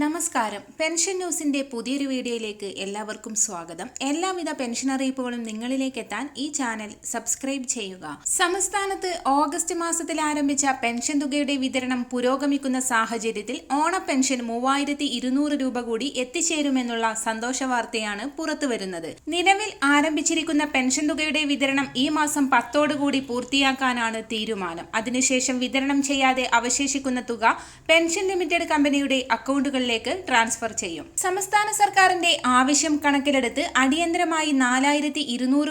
നമസ്കാരം. പെൻഷൻ ന്യൂസിന്റെ പുതിയൊരു വീഡിയോയിലേക്ക് എല്ലാവർക്കും സ്വാഗതം. എല്ലാവിധ പെൻഷൻ അറിയിപ്പുകളും നിങ്ങളിലേക്ക് എത്താൻ ഈ ചാനൽ സബ്സ്ക്രൈബ് ചെയ്യുക. സംസ്ഥാനത്ത് ഓഗസ്റ്റ് മാസത്തിൽ ആരംഭിച്ച പെൻഷൻ തുകയുടെ വിതരണം പുരോഗമിക്കുന്ന സാഹചര്യത്തിൽ ഓണ പെൻഷൻ മൂവായിരത്തി ഇരുന്നൂറ് രൂപ കൂടി എത്തിച്ചേരുമെന്നുള്ള സന്തോഷ വാർത്തയാണ് പുറത്തുവരുന്നത്. നിലവിൽ ആരംഭിച്ചിരിക്കുന്ന പെൻഷൻ തുകയുടെ വിതരണം ഈ മാസം പത്തോടുകൂടി പൂർത്തിയാക്കാനാണ് തീരുമാനം. അതിനുശേഷം വിതരണം ചെയ്യാതെ അവശേഷിക്കുന്ന തുക പെൻഷൻ ലിമിറ്റഡ് കമ്പനിയുടെ അക്കൗണ്ടുകളിലേക്ക് ട്രാൻസ്ഫർ ചെയ്യും. സംസ്ഥാന സർക്കാരിന്റെ ആവശ്യം കണക്കിലെടുത്ത് അടിയന്തരമായി നാലായിരത്തി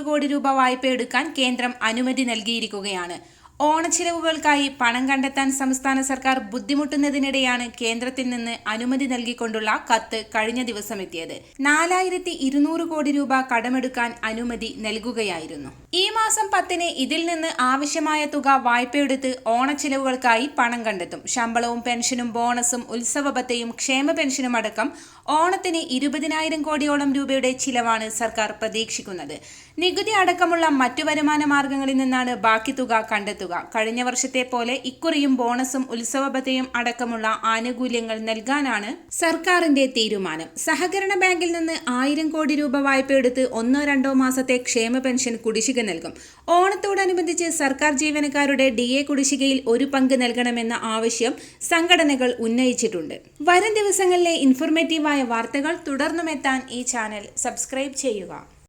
കോടി രൂപ വായ്പ എടുക്കാൻ കേന്ദ്രം അനുമതി നൽകിയിരിക്കുകയാണ്. ഓണച്ചിലവുകൾക്കായി പണം കണ്ടെത്താൻ സംസ്ഥാന സർക്കാർ ബുദ്ധിമുട്ടുന്നതിനിടെയാണ് കേന്ദ്രത്തിൽ നിന്ന് അനുമതി നൽകിക്കൊണ്ടുള്ള കത്ത് കഴിഞ്ഞ ദിവസം എത്തിയത്. നാലായിരത്തി ഇരുന്നൂറ് കോടി രൂപ കടമെടുക്കാൻ അനുമതി നൽകുകയായിരുന്നു. ഈ മാസം പത്തിന് ഇതിൽ നിന്ന് ആവശ്യമായ തുക വായ്പയെടുത്ത് ഓണച്ചിലവുകൾക്കായി പണം കണ്ടെത്തും. ശമ്പളവും പെൻഷനും ബോണസും ഉത്സവബത്തയും ക്ഷേമ പെൻഷനും അടക്കം ഓണത്തിന് ഇരുപതിനായിരം കോടിയോളം രൂപയുടെ ചിലവാണ് സർക്കാർ പ്രതീക്ഷിക്കുന്നത്. നികുതി അടക്കമുള്ള മറ്റു വരുമാന മാർഗങ്ങളിൽ നിന്നാണ് ബാക്കി തുക കണ്ടെത്തുക കഴിഞ്ഞ വർഷത്തെ പോലെ ഇക്കുറിയും ബോണസും ഉത്സവബത്തയും അടക്കമുള്ള ആനുകൂല്യങ്ങൾ നൽകാനാണ് സർക്കാരിന്റെ തീരുമാനം. സഹകരണ ബാങ്കിൽ നിന്ന് ആയിരം കോടി രൂപ വായ്പ എടുത്ത് ഒന്നോ രണ്ടോ മാസത്തെ ക്ഷേമ പെൻഷൻ കുടിശ്ശിക നൽകും. ഓണത്തോടനുബന്ധിച്ച് സർക്കാർ ജീവനക്കാരുടെ ഡി എ കുടിശ്ശികയിൽ ഒരു പങ്ക് നൽകണമെന്ന ആവശ്യം സംഘടനകൾ ഉന്നയിച്ചിട്ടുണ്ട്. വരും ദിവസങ്ങളിലെ ഇൻഫോർമേറ്റീവായ വാർത്തകൾ തുടർന്നുമെത്താൻ ഈ ചാനൽ സബ്സ്ക്രൈബ് ചെയ്യുക.